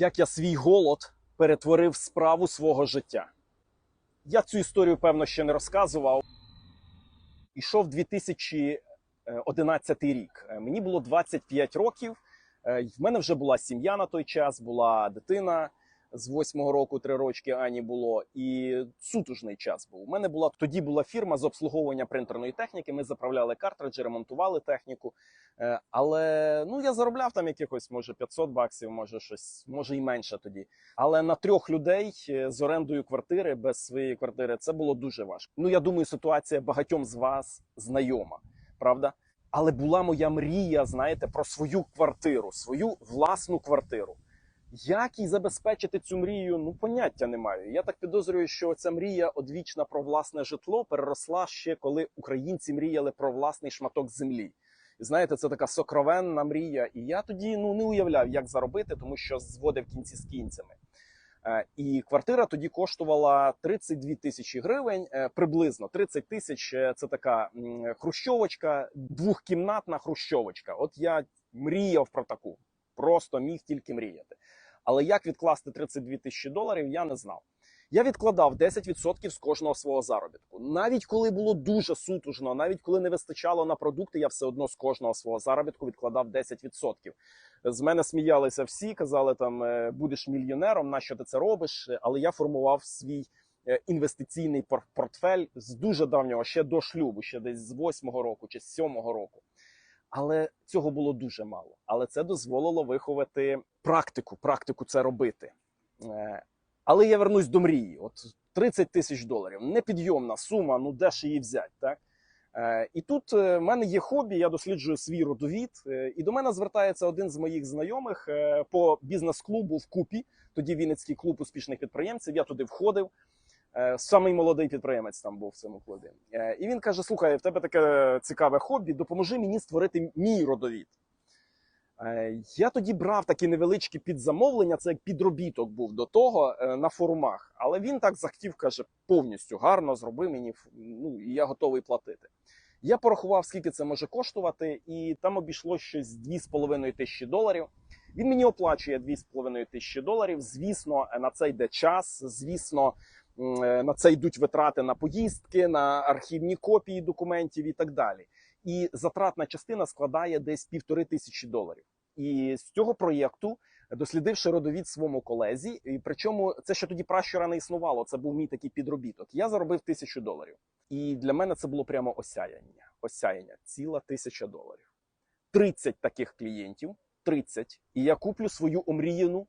як я свій голод перетворив справу свого життя. Я цю історію, певно, ще не розказував. Ішов 2011 рік. Е, Мені було 25 років. Е, В мене вже була сім'я на той час, була дитина з восьмого року, три рочки Ані було, і сутужний час був. У мене була тоді була фірма з обслуговування принтерної техніки. Ми заправляли картриджі, ремонтували техніку. Е, Але ну я заробляв там якихось, може 500 баксів, може щось, може і менше тоді. Але на трьох людей е, з орендою квартири без своєї квартири це було дуже важко. Ну я думаю, ситуація багатьом з вас знайома, правда? Але була моя мрія, знаєте, про свою квартиру, свою власну квартиру. Як їй забезпечити цю мрію? Ну поняття не маю. Я так підозрюю, що ця мрія одвічна про власне житло переросла ще коли українці мріяли про власний шматок землі. Знаєте, це така сокровенна мрія. І я тоді ну не уявляв, як заробити, тому що зводив кінці з кінцями. Е, І квартира тоді коштувала 32 тисячі гривень, е, приблизно 30 тисяч. е, Це така хрущовочка, двохкімнатна хрущовочка. От я мріяв про таку, просто міг тільки мріяти. Але як відкласти 32 тисячі доларів, я не знав. Я відкладав 10% з кожного свого заробітку. Навіть коли було дуже сутужно, навіть коли не вистачало на продукти, я все одно з кожного свого заробітку відкладав 10%. З мене сміялися всі, казали там е, будеш мільйонером, нащо ти це робиш? Але я формував свій е, інвестиційний пор- портфель з дуже давнього, ще до шлюбу, ще десь з восьмого року чи з сьомого року. Але цього було дуже мало. Але це дозволило виховати практику, практику це робити. Е, Але я вернусь до мрії. От 30 тисяч доларів непідйомна сума. Ну де ж її взяти, так? Е, І тут е, в мене є хобі, я досліджую свій родовід. І до мене звертається один з моїх знайомих по бізнес-клубу в Купі. Тоді Вінницький клуб успішних підприємців. Я туди входив. Е, Самий молодий підприємець там був в цьому клубі. Е, І він каже: Слухай, в тебе таке цікаве хобі, допоможи мені створити мій родовід. Е, Я тоді брав такі невеличкі підзамовлення, це як підробіток був до того на форумах. Але він так захотів, каже, повністю гарно зроби мені, ну і я готовий платити. Я порахував, скільки це може коштувати, і там обійшло щось 2,5 тисячі доларів. Він мені оплачує 2,5 тисячі доларів. Звісно, на це йде час. Звісно, на це йдуть витрати на поїздки, на архівні копії документів і так далі. І затратна частина складає десь півтори тисячі доларів. І з цього проєкту, дослідивши родовід своєму колезі, і причому це ще тоді пращура не існувало. Це був мій такий підробіток. Я заробив тисячу доларів. І для мене це було прямо осяяння. Осяяння, ціла тисяча доларів. 30 таких клієнтів, 30, і я куплю свою омріяну